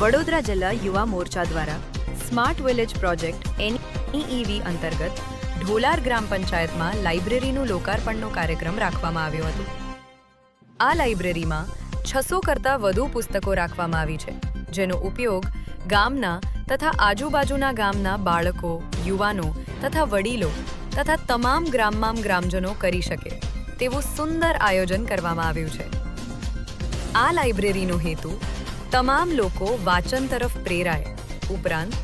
વડોદરા જિલ્લા યુવા મોરચા દ્વારા સ્માર્ટ વિલેજ પ્રોજેક્ટ એનઈઈવી અંતર્ગત ઢોલાર ગ્રામ પંચાયતમાં લાઇબ્રેરીનું લોકાર્પણનો કાર્યક્રમ રાખવામાં આવ્યો હતો. આ લાઇબ્રેરીમાં છસો કરતાં વધુ પુસ્તકો રાખવામાં આવી છે, જેનો ઉપયોગ ગામના તથા આજુબાજુના ગામના બાળકો, યુવાનો તથા વડીલો તથા તમામ ગ્રામમાં ગ્રામજનો કરી શકે તેવું સુંદર આયોજન કરવામાં આવ્યું છે. આ લાઇબ્રેરીનો હેતુ તમામ લોકો વાંચન તરફ પ્રેરાય. ઉપરાંત,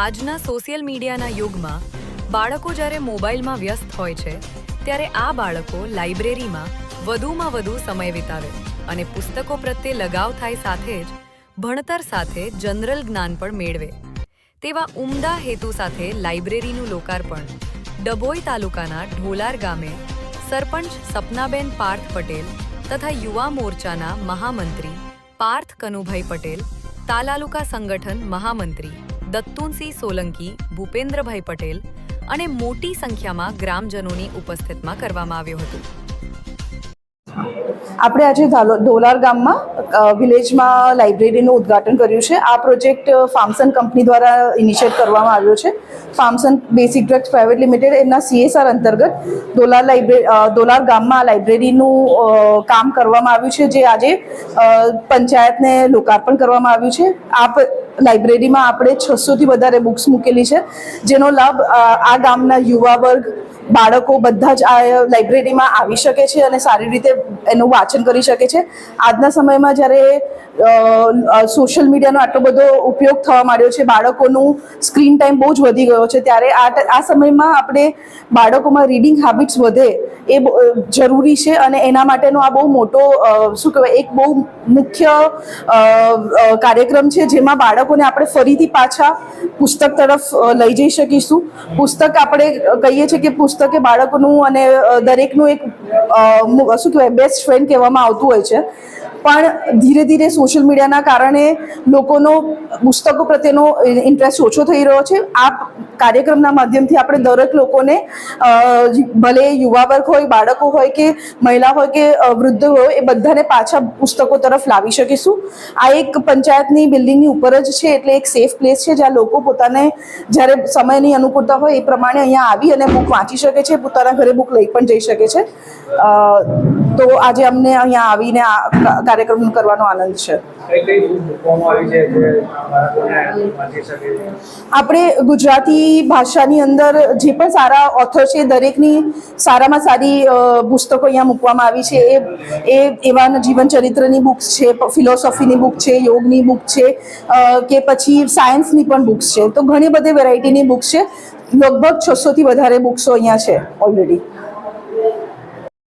આજના સોશિયલ મીડિયાના યુગમાં, બાળકો જ્યારે મોબાઈલમાં વ્યસ્ત હોય છે, ત્યારે આ બાળકો લાઇબ્રેરીમાં વધુમાં વધુ સમય વિતાવે અને પુસ્તકો પ્રત્યે લગાવ થાય સાથે જ, ભણતર સાથે જનરલ જ્ઞાન પણ મેળવે. તેવા ઉમદા હેતુ સાથે લાઇબ્રેરીનું લોકાર્પણ, ડભોઈ તાલુકાના ઢોલાર ગામે સરપંચ સપનાબેન પાર્થ પટેલ તથા યુવા મોરચાના મહામંત્રી પાર્થ કનુભાઈ પટેલ, તાલાલુકા સંગઠન મહામંત્રી દત્તુનસિંહ સોલંકી, ભૂપેન્દ્રભાઈ પટેલ અને મોટી સંખ્યામાં ગ્રામજનોની ઉપસ્થિતમાં કરવામાં આવ્યું હતું. આપણે આજે ધાલો- ધોલાર ગામમાં વિલેજમાં લાઇબ્રેરીનું ઉદ્ઘાટન કર્યું છે. આ પ્રોજેક્ટ ફાર્મસન કંપની દ્વારા ઇનિશિયેટ કરવામાં આવ્યો છે. Farmson basic drugs private limited એના સીએસઆર અંતર્ગત ધોલાર લાઇબ્રેરી ધોલાર ગામમાં લાઇબ્રેરીનું કામ કરવામાં આવ્યું છે, જે આજે પંચાયતને લોકાર્પણ કરવામાં આવ્યું છે. આ લાઇબ્રેરીમાં આપણે છસોથી વધારે બુક્સ મૂકેલી છે, જેનો લાભ આ ગામના યુવા વર્ગ બાળકો બધા જ આ લાઇબ્રેરીમાં આવી શકે છે અને સારી રીતે એનું વાંચન કરી શકે છે. આજના સમયમાં જ્યારે સોશિયલ મીડિયાનો આટલો બધો ઉપયોગ થવા માંડ્યો છે, બાળકોનું સ્ક્રીન ટાઈમ બહુ જ વધી ગયો છે, ત્યારે આ આ સમયમાં આપણે બાળકોમાં રીડિંગ હેબિટ્સ વધે એ જરૂરી છે અને એના માટેનો આ બહુ મોટો શું કહેવાય, એક બહુ મુખ્ય કાર્યક્રમ છે જેમાં બાળકોને આપણે ફરીથી પાછા પુસ્તક તરફ લઈ જઈ શકીશું. પુસ્તક આપણે કહીએ છીએ કે પુસ્તકે બાળકોનું અને દરેકનું એક શું કહેવાય બેસ્ટ ફ્રેન્ડ કહેવામાં આવતું હોય છે. પણ ધીરે ધીરે સોશિયલ મીડિયાના કારણે લોકોનો પુસ્તકો પ્રત્યેનો ઇન્ટરેસ્ટ ઓછો થઈ રહ્યો છે. આ કાર્યક્રમના માધ્યમથી આપણે દરેક લોકોને ભલે યુવા વર્ગ હોય, બાળકો હોય કે મહિલા હોય કે વૃદ્ધ હોય, એ બધાને પાછા પુસ્તકો તરફ લાવી શકીશું. આ એક પંચાયતની બિલ્ડિંગની ઉપર જ છે, એટલે એક સેફ પ્લેસ છે, જ્યાં લોકો પોતાને જ્યારે સમયની અનુકૂળતા હોય એ પ્રમાણે અહીંયા આવી અને બુક વાંચી શકે છે, પોતાના ઘરે બુક લઈ પણ જઈ શકે છે. તો આજે અમને અહીંયા આવીને આ કાર્યક્રમ કરવાનો આનંદ છે. આપણે ગુજરાતી ભાષાની અંદર જે પણ સારા ઓથર છે, દરેકની સારામાં સારી પુસ્તકો અહીંયા મૂકવામાં આવી છે. એ એ એવા જીવન ચરિત્રની બુક્સ છે, ફિલોસોફીની બુક છે, યોગની બુક છે કે પછી સાયન્સની પણ બુક્સ છે. તો ઘણી બધી વેરાયટીની બુક્સ છે. લગભગ છસોથી વધારે બુક્સો અહીંયા છે ઓલરેડી